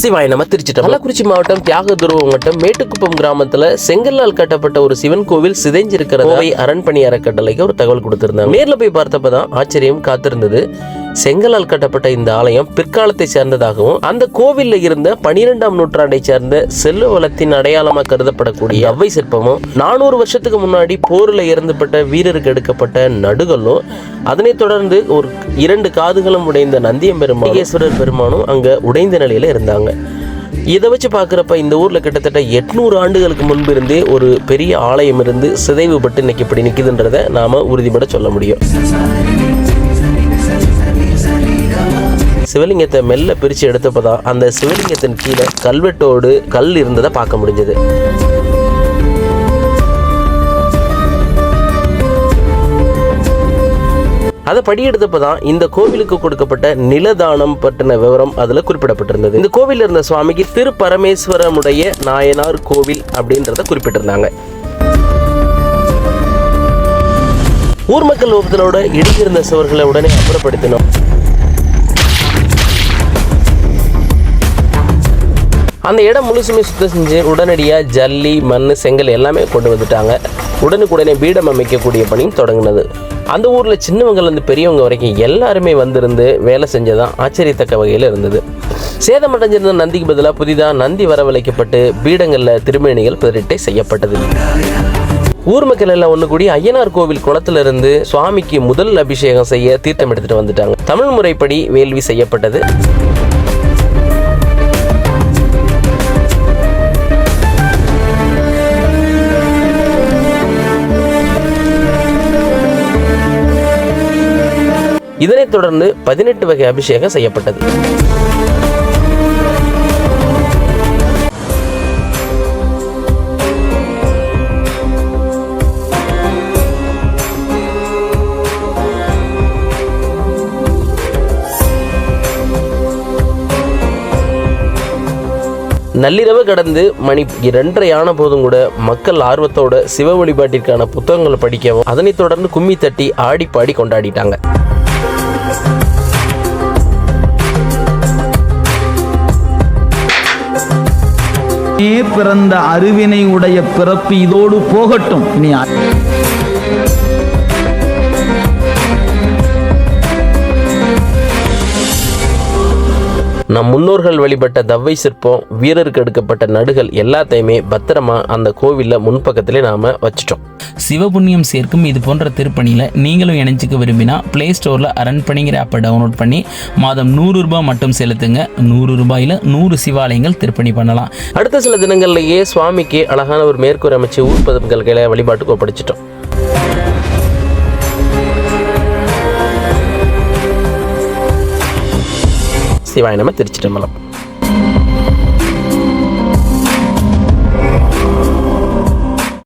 சிவாய் நம்ம திருச்சிட்டோம். கள்ளக்குறிச்சி மாவட்டம் தியாக வட்டம் மேட்டுக்குப்பம் கிராமத்துல செங்கல்லால் கட்டப்பட்ட ஒரு சிவன் கோவில் சிதைஞ்சிருக்கிற கோவை அரண்பணி அறக்கட்டளைக்கு ஒரு தகவல் கொடுத்திருந்தாங்க. நேர்ல போய் பார்த்தப்பதான் ஆச்சரியம் காத்திருந்தது. செங்கலால் கட்டப்பட்ட இந்த ஆலயம் பிற்காலத்தை சேர்ந்ததாகவும் அந்த கோவிலில் இருந்த பனிரெண்டாம் நூற்றாண்டை சேர்ந்த செல்வ வளத்தின் அடையாளமாக கருதப்படக்கூடிய அவ்வை சிற்பமும் நானூறு வருஷத்துக்கு முன்னாடி போரில் இறந்துபட்ட வீரருக்கு எடுக்கப்பட்ட நடுகளும் அதனைத் தொடர்ந்து ஒரு இரண்டு காதுகளும் உடைந்த நந்தியம் பெருமாள் பெருமானும் அங்க உடைந்த நிலையில இருந்தாங்க. இதை வச்சு பார்க்குறப்ப இந்த ஊரில் கிட்டத்தட்ட எட்நூறு ஆண்டுகளுக்கு முன்பு இருந்தே ஒரு பெரிய ஆலயம் இருந்து சிதைவுபட்டு இன்னைக்கு இப்படி நிற்குதுன்றதை நாம் உறுதிபட சொல்ல முடியும். சிவலிங்கத்தை மெல்ல பிரித்து எடுத்தப்பதான் அந்த சிவலிங்கத்தின் கீழே கல்வெட்டோடு கல் இருந்ததை பார்க்க முடிஞ்சது. அதை படியெடுத்தப்போ தான் இந்த கோவிலுக்கு கொடுக்கப்பட்ட நிலதானம் பற்றின விவரம் அதில் குறிப்பிடப்பட்டிருந்தது. இந்த கோவிலில் இருந்த சுவாமிக்கு திருப்பரமேஸ்வரமுடைய நாயனார் கோவில் அப்படின்றத குறிப்பிட்டிருந்தாங்க. ஊர் மக்கள் ஒப்புதலோட இடிஞ்சிருந்த சுவர்களை உடனே அப்புறப்படுத்தினோம். அந்த இடம் முழுசுமே சுத்தம் செஞ்சு உடனடியாக ஜல்லி மண் செங்கல் எல்லாமே கொண்டு வந்துட்டாங்க. உடனுக்குடனே பீடம் அமைக்கக்கூடிய பணியும் தொடங்கினது. அந்த ஊரில் சின்னவங்கலேருந்து பெரியவங்க வரைக்கும் எல்லாருமே வந்திருந்து வேலை செஞ்சதான் ஆச்சரியத்தக்க வகையில் இருந்தது. சேதமடைஞ்சிருந்த நந்திக்கு பதிலாக புதிதாக நந்தி வரவழைக்கப்பட்டு பீடங்களில் திருமேனிகள் பதிரிட்டை செய்யப்பட்டது. ஊர் மக்கள் எல்லாம் ஒன்று கூடி ஐயனார் கோவில் குளத்திலிருந்து சுவாமிக்கு முதல் அபிஷேகம் செய்ய தீர்த்தம் எடுத்துகிட்டு வந்துட்டாங்க. தமிழ் முறைப்படி வேள்வி செய்யப்பட்டது. இதனைத் தொடர்ந்து பதினெட்டு வகை அபிஷேகம் செய்யப்பட்டது. நள்ளிரவு கடந்து மணி இரண்டரை ஆன போதும் கூட மக்கள் ஆர்வத்தோட சிவ வழிபாட்டிற்கான புத்தகங்களை படிக்கவும் அதனைத் தொடர்ந்து கும்மி தட்டி ஆடி பாடி கொண்டாடிட்டாங்க. பிறந்த அருவினை உடைய பிறப்பு இதோடு போகட்டும். இனி நம் முன்னோர்கள் வழிபட்ட தவ்வை சிற்பம் வீரருக்கு எடுக்கப்பட்ட நடுகள் எல்லாத்தையுமே பத்திரமா அந்த கோவிலில் முன்பக்கத்திலே நாம வச்சிட்டோம். சிவபுண்ணியம் சேர்க்கும் இது போன்ற திருப்பணியில் நீங்களும் இணைஞ்சிக்க விரும்பினா ப்ளே ஸ்டோரில் அரண்பணிங்கிற ஆப்பை டவுன்லோட் பண்ணி மாதம் நூறு ரூபாய் மட்டும் செலுத்துங்க. நூறு ரூபாயில் நூறு சிவாலயங்கள் திருப்பணி பண்ணலாம். அடுத்த சில தினங்கள்லயே சுவாமிக்கு அழகான ஒரு மேற்கூரை அமைச்சு ஊர்பதங்கள் கையில வழிபாட்டுக்கு ஒப்படைச்சிட்டோம். சிவாய நம்ம திருச்சிட்டம்பலம்